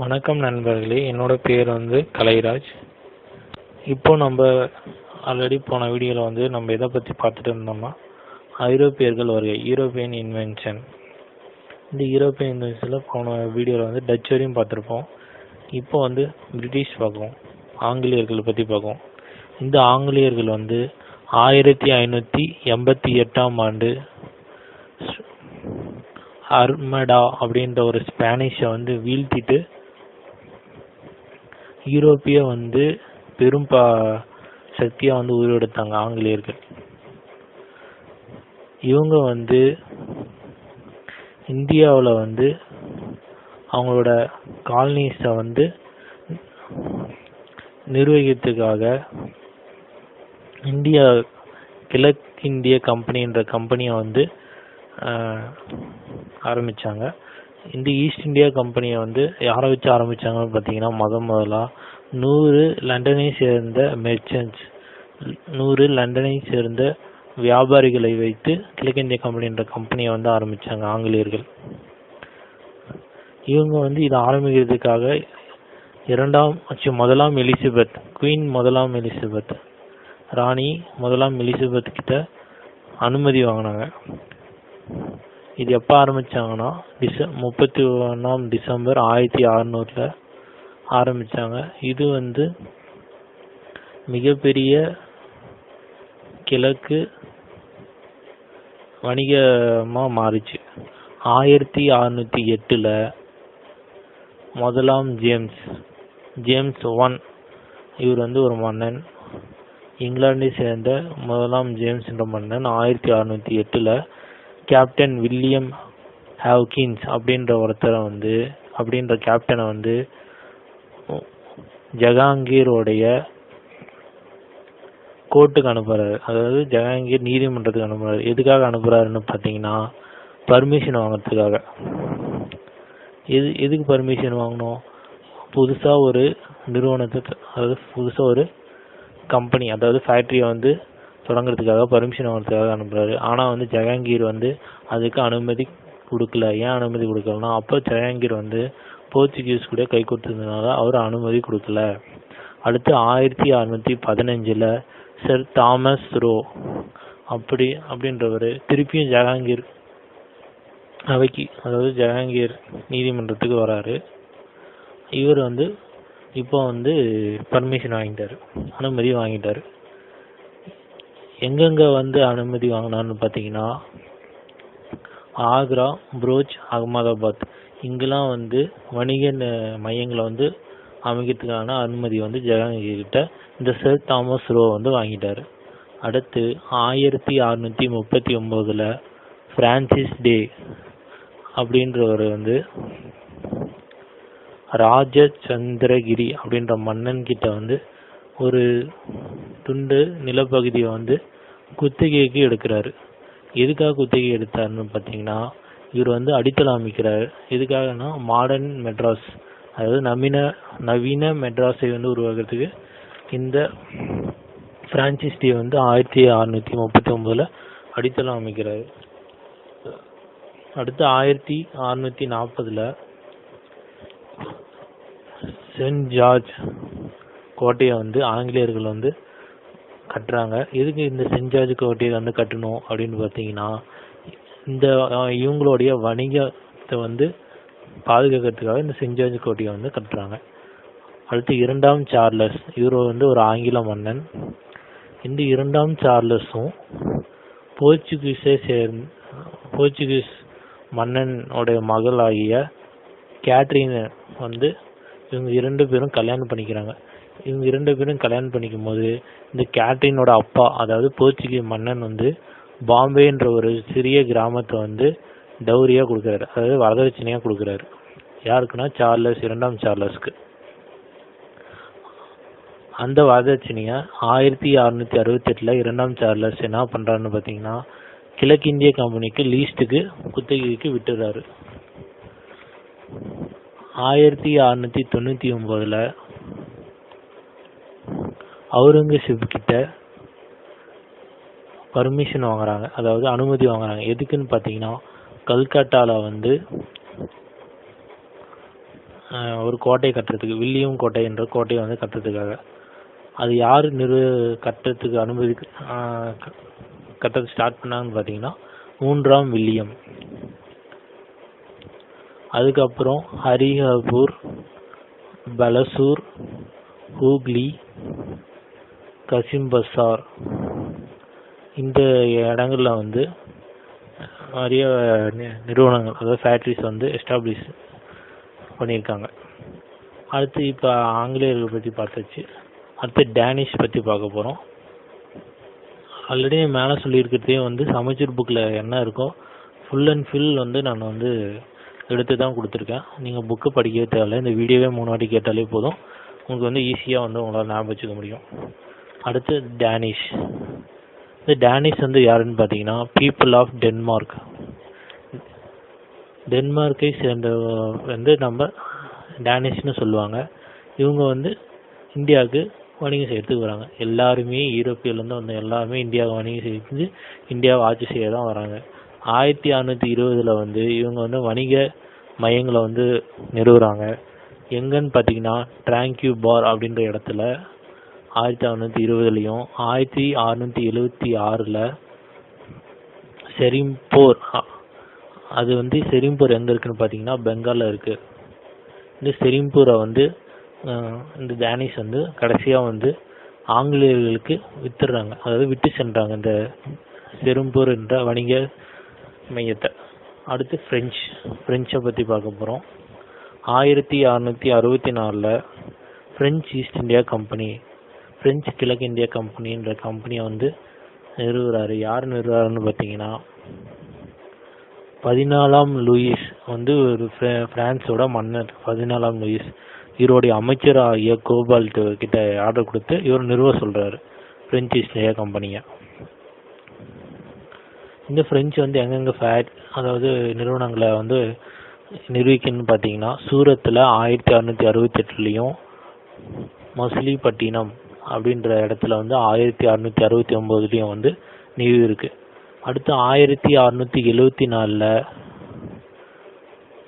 வணக்கம் நண்பர்களே என்னோட பேர் வந்து கலைராஜ். இப்போ நம்ம ஆல்ரெடி போன வீடியோவில் வந்து நம்ம எதை பற்றி பார்த்துட்டு இருந்தோம்னா ஐரோப்பியர்கள் வருகை யூரோப்பியன் இன்வென்ஷன் இந்த யூரோப்பியன் இன்வென்ஷனில் போன வீடியோவில் வந்து டச் வரையும் பார்த்துருப்போம். இப்போ வந்து பிரிட்டிஷ் பார்க்கும் ஆங்கிலேயர்களை பற்றி பார்க்கும் இந்த ஆங்கிலேயர்கள் வந்து ஆயிரத்தி ஐநூற்றி எண்பத்தி எட்டாம் ஆண்டு அர்மடா அப்படின்ற ஒரு ஸ்பானிஷை வந்து வீழ்த்திட்டு யூரோப்பிய வந்து பெரும் பா சக்தியாக வந்து உருவெடுத்தாங்க ஆங்கிலேயர்கள். இவங்க வந்து இந்தியாவில் வந்து அவங்களோட காலனிஸை வந்து நிர்வகிக்கிறதுக்காக இந்தியா கிழக்கிந்திய கம்பெனின்ற கம்பெனியை வந்து ஆரம்பித்தாங்க இந்த ஈஸ்ட் இந்தியா கம்பெனியை வந்து யாரை வச்சு ஆரம்பித்தாங்கன்னு பார்த்தீங்கன்னா முத முதலாக நூறு லண்டனை சேர்ந்த மெர்ச்சன்ட்ஸ் நூறு லண்டனை சேர்ந்த வியாபாரிகளை வைத்து கிழக்கிந்திய கம்பெனின்ற கம்பெனியை வந்து ஆரம்பித்தாங்க ஆங்கிலேயர்கள். இவங்க வந்து இதை ஆரம்பிக்கிறதுக்காக இரண்டாம் ஆச்சு முதலாம் எலிசபெத் குயின் முதலாம் எலிசபெத் ராணி முதலாம் எலிசபெத் கிட்ட அனுமதி வாங்கினாங்க. இது எப்போ ஆரம்பித்தாங்கன்னா டிச முப்பத்தி ஒன்றாம் டிசம்பர் ஆயிரத்தி அறநூறில் ஆரம்பித்தாங்க இது வந்து மிகப்பெரிய கிழக்கு வணிகமாக மாறிச்சு. ஆயிரத்தி அறநூற்றி எட்டில் முதலாம் ஜேம்ஸ் ஜேம்ஸ் ஒன் இவர் வந்து ஒரு மன்னன். இங்கிலாண்டை சேர்ந்த முதலாம் ஜேம்ஸ் என்ற மன்னன் ஆயிரத்தி அறநூற்றி எட்டில் கேப்டன் வில்லியம் ஹாவ்கின்ஸ் அப்படின்ற ஒருத்தரை வந்து அப்படின்ற கேப்டனை வந்து ஜஹாங்கீரோடைய கோர்ட்டுக்கு அனுப்புறாரு. அதாவது ஜஹாங்கீர் நீதிமன்றத்துக்கு அனுப்புறாரு. எதுக்காக அனுப்புறாருன்னு பார்த்தீங்கன்னா பர்மிஷன் வாங்குறதுக்காக. எது எதுக்கு பர்மிஷன் வாங்கணும்? புதுசாக ஒரு நிறுவனத்தை அதாவது புதுசாக ஒரு கம்பெனி அதாவது ஃபேக்ட்ரியை வந்து தொடங்குறதுக்காக பர்மிஷன் வாங்குறதுக்காக அனுப்புகிறாரு ஆனால் வந்து ஜஹாங்கீர் வந்து அதுக்கு அனுமதி கொடுக்கல. ஏன் அனுமதி கொடுக்கலனா அப்போ ஜஹாங்கீர் வந்து போர்ச்சுகீஸ் கூட கை கொடுத்ததுனால அவர் அனுமதி கொடுக்கல. அடுத்து ஆயிரத்தி அறுநூற்றி பதினஞ்சில் சர் தாமஸ் ரோ அப்படி அப்படின்றவர் திருப்பியும் ஜஹாங்கீர் அவைக்கு அதாவது ஜஹாங்கீர் நீதிமன்றத்துக்கு வராரு. இவர் வந்து இப்போ வந்து பர்மிஷன் வாங்கிட்டார். அனுமதி வாங்கிட்டார். எங்கெங்கே வந்து அனுமதி வாங்கினான்னு பார்த்தீங்கன்னா ஆக்ரா புரோஜ் அகமதாபாத். இங்கெல்லாம் வந்து வணிக மையங்களை வந்து அமைக்கிறதுக்கான அனுமதி வந்து ஜஹாங்கீர்கிட்ட இந்த சர் தாமஸ் ரோ வந்து வாங்கிட்டார். அடுத்து ஆயிரத்தி அறுநூற்றி முப்பத்தி ஒம்போதில் ஃப்ரான்சிஸ் டே அப்படின்றவர் வந்து ராஜச்சந்திரகிரி அப்படின்ற மன்னன்கிட்ட வந்து ஒரு துண்டு நிலப்பகுதியை வந்து குத்தகைக்கு எடுக்கிறாரு. எதுக்காக குத்தகை எடுத்தாருன்னு பார்த்தீங்கன்னா இவர் வந்து அடித்தளம் அமைக்கிறார். எதுக்காகனா மாடர்ன் மெட்ராஸ் அதாவது நவீன நவீன மெட்ராஸை வந்து உருவாக்குறதுக்கு இந்த பிரான்சிஸ் வந்து ஆயிரத்தி அறுநூத்தி முப்பத்தி ஒன்பதுல அடித்தளம் அமைக்கிறாரு. அடுத்து ஆயிரத்தி அறுநூத்தி நாற்பதுல சென்ட் ஜார்ஜ் கோட்டையை வந்து ஆங்கிலேயர்கள் வந்து கட்டுறாங்க. எதுக்கு இந்த சென்ட் ஜார்ஜ் கோட்டையை வந்து கட்டணும் அப்படின்னு பார்த்தீங்கன்னா இந்த இவங்களுடைய வணிகத்தை வந்து பாதுகாக்கிறதுக்காக இந்த சென்ட் ஜார்ஜ் கோட்டையை வந்து கட்டுறாங்க. அடுத்து இரண்டாம் சார்லஸ். இவர் வந்து ஒரு ஆங்கில மன்னன். இந்த இரண்டாம் சார்லஸும் போர்ச்சுகீஸை சேர்ந்த போர்ச்சுகீஸ் மன்னனுடைய மகள் ஆகிய கேட்ரின் வந்து இவங்க இரண்டு பேரும் கல்யாணம் பண்ணிக்கிறாங்க. இவங்க இரண்டு பேரும் கல்யாணம் பண்ணிக்கும் போது இந்த கேட்ரினோட அப்பா அதாவது போர்ச்சுகீஸ் மன்னன் வந்து பாம்பேன்ற ஒரு சிறிய கிராமத்தை வந்து டௌரியாக கொடுக்குறாரு. அதாவது வரதட்சணையாக கொடுக்குறாரு. யாருக்குன்னா சார்லஸ் இரண்டாம் சார்லஸ்க்கு. அந்த வரதட்சணையை ஆயிரத்தி அறுநூத்தி அறுபத்தி எட்டில் இரண்டாம் சார்லஸ் என்ன பண்ணுறாருன்னு பார்த்தீங்கன்னா கிழக்கிந்திய கம்பெனிக்கு லீஸ்ட்டுக்கு குத்தகைக்கு விட்டுறாரு. ஆயிரத்தி அறுநூத்தி தொண்ணூற்றி ஒம்போதில் அவுரங்கசீப் கிட்ட பர்மிஷன் வாங்குறாங்க. அதாவது அனுமதி வாங்குறாங்க. எதுக்குன்னு பார்த்தீங்கன்னா கல்கட்டாவில் வந்து ஒரு கோட்டை கட்டுறதுக்கு வில்லியம் கோட்டை என்ற கோட்டையை வந்து கட்டுறதுக்காக. அது யார் நிறு கட்டுறதுக்கு அனுமதி அஹ், கட்டுறதுக்கு ஸ்டார்ட் பண்ணாங்கன்னு பார்த்தீங்கன்னா மூன்றாம் வில்லியம். அதுக்கப்புறம் ஹரிஹபூர் பலசூர் ஹூக்லி கசிம் கசிம்பசார் இந்த இடங்கள்ல வந்து நிறைய நிறுவனங்கள் அதாவது ஃபேக்ட்ரிஸ் வந்து எஸ்டாப்ளிஷ் பண்ணியிருக்காங்க. அடுத்து இப்போ ஆங்கிலேயர்கள் பற்றி பார்த்தாச்சு. அடுத்து டேனிஷ் பற்றி பார்க்க போகிறோம் ஆல்ரெடி மேலே சொல்லியிருக்கிறதே வந்து சமச்சீர் புக்கில் என்ன இருக்கோ ஃபுல் அண்ட் ஃபில் வந்து நான் வந்து எடுத்து தான் கொடுத்துருக்கேன். நீங்கள் புக்கு படிக்கவே தேவையில்ல. இந்த வீடியோவே மூணு வாட்டி கேட்டாலே போதும். உங்களுக்கு வந்து ஈஸியாக வந்து உங்களால் ஞாபகம் வச்சுக்க முடியும். அடுத்து டேனிஷ் இந்த டேனிஷ் வந்து யாருன்னு பார்த்தீங்கன்னா பீப்புள் ஆஃப் டென்மார்க் டென்மார்க்கை சேர்ந்த வந்து நம்ம டேனிஷ்னு சொல்லுவாங்க. இவங்க வந்து இந்தியாவுக்கு வணிகம் செய்யறதுக்கு வராங்க. எல்லாருமே யூரோப்பியிலேருந்து வந்த எல்லாருமே இந்தியாவுக்கு வணிகம் செஞ்சு இந்தியாவை ஆட்சி செய்ய தான் வராங்க. ஆயிரத்தி அறநூற்றி இருபதில் வந்து இவங்க வந்து வணிக மையங்களை வந்து நிறுவுறாங்க. எங்கன்னு பார்த்தீங்கன்னா ட்ராங்க்யூ பார் அப்படின்ற இடத்துல ஆயிரத்தி அறநூற்றி இருபதுலையும் ஆயிரத்தி அறுநூத்தி எழுவத்தி ஆறில் செரிம்போர் அது வந்து செரிம்போர் எங்கே இருக்குன்னு பார்த்தீங்கன்னா பெங்காலில் இருக்குது இந்த செரிம்பூரை வந்து இந்த டேனிஷ் வந்து கடைசியாக வந்து ஆங்கிலேயர்களுக்கு வித்துடுறாங்க. அதாவது விட்டு சென்றாங்க இந்த செரும்பூர் என்ற வணிக மையத்தை. அடுத்து ஃப்ரெஞ்ச் ஃப்ரெஞ்சை பற்றி பார்க்க போகிறோம் ஆயிரத்தி அறநூற்றி அறுபத்தி நாலில் ஃப்ரெஞ்ச் ஈஸ்ட் இந்தியா கம்பெனி பிரெஞ்சு கிழக்கு இந்தியா கம்பெனின்ற கம்பெனியை வந்து நிறுவுறாரு. யார் நிறுவுறாருன்னு பார்த்தீங்கன்னா பதினாலாம் லூயிஸ் வந்து ஒரு பிரான்ஸோட மன்னர். பதினாலாம் லூயிஸ். இவருடைய அமைச்சர் ஆகிய கோபால்ட் கிட்ட ஆர்டர் கொடுத்து இவர் நிறுவ சொல்றாரு. பிரெஞ்சு ஈஸ்ட் இந்தியா கம்பெனியை இந்த பிரெஞ்சு வந்து எங்கெங்க ஃபேட் அதாவது நிறுவனங்களை வந்து நிர்வகிக்கணும்னு பார்த்தீங்கன்னா சூரத்தில் ஆயிரத்தி அறுநூற்றி அறுபத்தெட்டுலேயும் மசிலிப்பட்டினம் அப்படின்ற இடத்துல வந்து ஆயிரத்தி அறுநூத்தி அறுபத்தி ஒம்போதுலேயும் வந்து நிறுவி இருக்கு. அடுத்து ஆயிரத்தி அறுநூத்தி எழுவத்தி நாலில்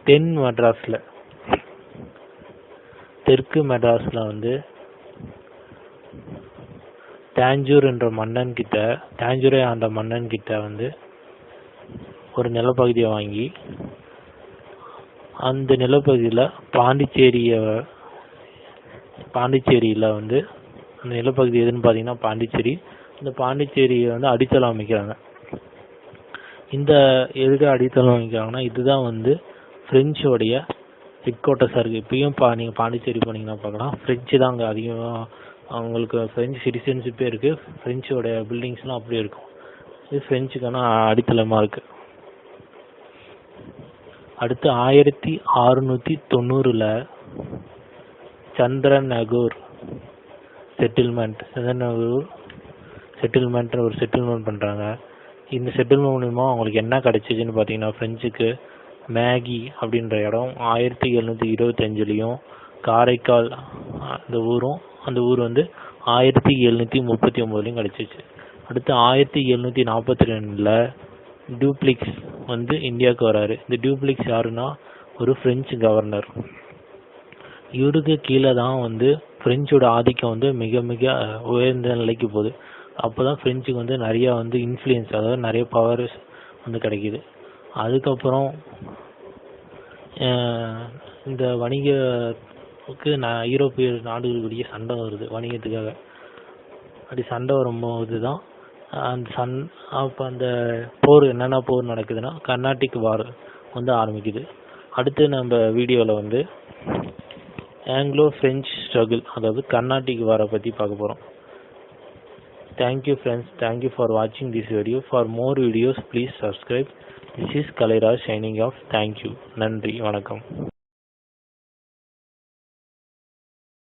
தென் மெட்ராஸில் தெற்கு மெட்ராஸில் வந்து தாஞ்சூர் என்ற மன்னன் கிட்ட தாஞ்சூரை ஆண்ட மன்னன் கிட்ட வந்து ஒரு நிலப்பகுதியை வாங்கி அந்த நிலப்பகுதியில் பாண்டிச்சேரியை பாண்டிச்சேரியில் வந்து அந்த நிலப்பகுதி எதுன்னு பார்த்தீங்கன்னா பாண்டிச்சேரி. இந்த பாண்டிச்சேரியை வந்து அடித்தளம் அமைக்கிறாங்க. இந்த எதுக்கு அடித்தளம் அமைக்கிறாங்கன்னா இதுதான் வந்து ஃப்ரெஞ்சோடைய ஹெட் குவார்ட்டர்ஸாக இருக்குது இப்பயும் பா நீங்கள் பாண்டிச்சேரி போனீங்கன்னா பார்க்கலாம். ஃப்ரெஞ்சு தான் அங்கே அதிகமாக அவங்களுக்கு ஃப்ரெஞ்சு சிட்டிசன்ஷிப்பே இருக்குது ஃப்ரெஞ்சோடைய பில்டிங்ஸ்லாம் அப்படியே இருக்கும். இது ஃப்ரெஞ்சுக்கான அடித்தளமாக இருக்குது அடுத்து ஆயிரத்தி அறுநூற்றி தொண்ணூறில் சந்திரநகூர் செட்டில்மெண்ட் சந்திரநகூர் செட்டில்மெண்ட்னு ஒரு செட்டில்மெண்ட் பண்ணுறாங்க இந்த செட்டில்மெண்ட் மூலிமா அவங்களுக்கு என்ன கிடச்சிச்சின்னு பார்த்தீங்கன்னா ஃப்ரெஞ்சுக்கு மேகி அப்படின்ற இடம் ஆயிரத்தி எழுநூற்றி இருபத்தஞ்சிலையும் காரைக்கால் அந்த ஊரும் அந்த ஊர் வந்து ஆயிரத்தி எழுநூற்றி முப்பத்தி ஒம்போதுலையும் கிடச்சிச்சு. அடுத்து ஆயிரத்தி எழுநூற்றி நாற்பத்தி ரெண்டில் டூப்ளிக்ஸ் வந்து இந்தியாவுக்கு வராரு. இந்த டூப்ளிக்ஸ் யாருன்னா ஒரு ஃப்ரெஞ்சு கவர்னர் இவருக்கு கீழே தான் வந்து ஃப்ரெஞ்சோட ஆதிக்கம் வந்து மிக மிக உயர்ந்த நிலைக்கு போகுது. அப்போ தான் ஃப்ரெஞ்சுக்கு வந்து நிறைய வந்து இன்ஃப்ளூயன்ஸ் அதாவது நிறைய பவர்ஸ் வந்து கிடைக்கிது. அதுக்கப்புறம் இந்த வணிகத்துக்கு நான் ஐரோப்பிய நாடுகளுடைய சண்டை வருது வணிகத்துக்காக. அப்படி சண்டை வரும்போது தான் அந்த சன் அப்போ அந்த போர் என்னென்ன போர் நடக்குதுன்னா கர்நாட்டிக் வார் வந்து ஆரம்பிக்குது. அடுத்து நம்ம வீடியோவில் வந்து ஆங்கிலோ ஃப்ரெஞ்ச் ஸ்ட்ரகிள் அதாவது கர்நாடிக் வாரை பற்றி பார்க்க போகிறோம் thank you friends thank you for வாட்சிங் this video for more videos please subscribe this is Kalairaj signing off thank you நன்றி வணக்கம்